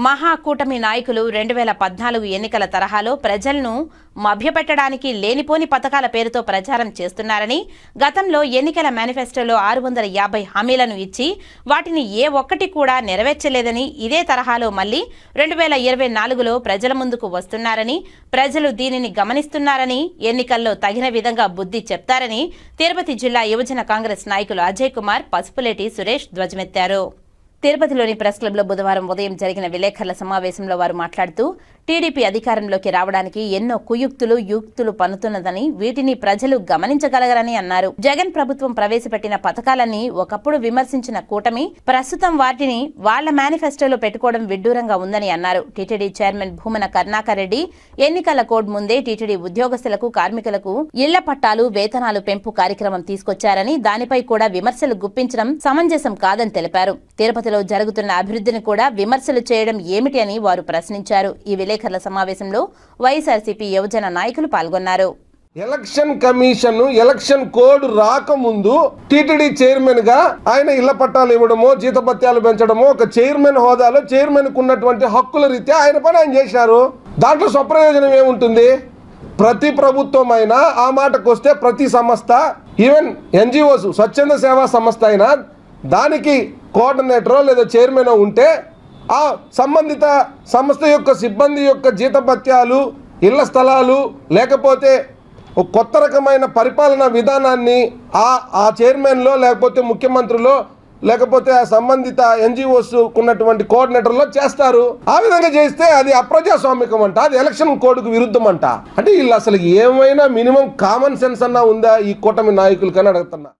మహాకూటమి నాయకులు రెండు వేల పద్నాలుగు ఎన్నికల తరహాలో ప్రజలను మభ్యపెట్టడానికి లేనిపోని పథకాల పేరుతో ప్రచారం చేస్తున్నారని గతంలో ఎన్నికల మేనిఫెస్టోలో ఆరు వందల యాభై హామీలను ఇచ్చి వాటిని ఏ ఒక్కటి కూడా నెరవేర్చలేదని ఇదే తరహాలో మళ్ళీ రెండు వేల ఇరవై నాలుగులో ప్రజల ముందుకు వస్తున్నారని ప్రజలు దీనిని గమనిస్తున్నారని ఎన్నికల్లో తగిన విధంగా బుద్ధి చెప్తారని తిరుపతి జిల్లా యువజన కాంగ్రెస్ నాయకులు అజయ్ కుమార్ పసుపులేటి సురేష్ ధ్వజమెత్తారు. తిరుపతిలోని ప్రెస్ క్లబ్లో బుధవారం ఉదయం జరిగిన విలేకరుల సమావేశంలో వారు మాట్లాడుతూ టీడీపీ అధికారంలోకి రావడానికి ఎన్నో కుయుక్తులు యుక్తులు పన్నుతున్నదని వీటిని ప్రజలు గమనించగలగరని అన్నారు. జగన్ ప్రభుత్వం ప్రవేశపెట్టిన పథకాలన్నీ ఒకప్పుడు విమర్శించిన కూటమి ప్రస్తుతం వాటిని వాళ్ళ మేనిఫెస్టోలో పెట్టుకోవడం విడ్డూరంగా ఉందని అన్నారు. టీటీడీ చైర్మన్ భూమన కర్ణాకర్ రెడ్డి ఎన్నికల కోడ్ ముందే టీటీడీ ఉద్యోగస్తులకు కార్మికులకు ఇళ్ళ పట్టాలు వేతనాలు పెంపు కార్యక్రమం తీసుకొచ్చారని దానిపై కూడా విమర్శలు గుప్పించడం సమంజసం కాదని తెలిపారు. తిరుపతి తిరుపతిలో జరుగుతున్న అభివృద్ధిని కూడా విమర్శలు చేయడం ఏమిటి అని వారు ప్రశ్నించారు. ఈ విలేకరుల సమావేశంలో వైఎస్ఆర్సీపీ యువజన నాయకులు పాల్గొన్నారు. ఎలక్షన్ కమిషన్ ఎలక్షన్ కోడ్ రాకముందు టిటిడి చైర్మన్గా ఆయన ఇళ్ళ పట్టాలు ఇవ్వడమో జీతభత్యాలు పెంచడమో ఒక చైర్మన్ హోదాలో చైర్మన్కు ఉన్నటువంటి హక్కుల రీత్యా ఆయన పని ఆయన చేశారు. దాంట్లో స్వప్రయోజనం ఏముంటుంది? ప్రతి ప్రభుత్వం అయినా ఆ మాటకు వస్తే ప్రతి సంస్థ ఈవెన్ ఎన్జిఓస్ స్వచ్ఛంద సేవా సంస్థ అయినా దానికి కోఆర్డినేటరో లేదా చైర్మనో ఉంటే ఆ సంబంధిత సంస్థ యొక్క సిబ్బంది యొక్క జీతభత్యాలు ఇళ్ళ స్థలాలు లేకపోతే కొత్త రకమైన పరిపాలన విధానాన్ని ఆ ఆ చైర్మన్లో లేకపోతే ముఖ్యమంత్రిలో లేకపోతే ఆ సంబంధిత ఎన్జిఓస్ ఉన్నటువంటి కోఆర్డినేటర్లో చేస్తారు. ఆ విధంగా చేస్తే అది అప్రజాస్వామికం అంట అది ఎలక్షన్ కోడ్కు విరుద్ధం అంట. అంటే వీళ్ళు అసలు ఏమైనా మినిమం కామన్ సెన్స్ అన్నా ఉందా ఈ కూటమి నాయకులకని అడుగుతున్నా.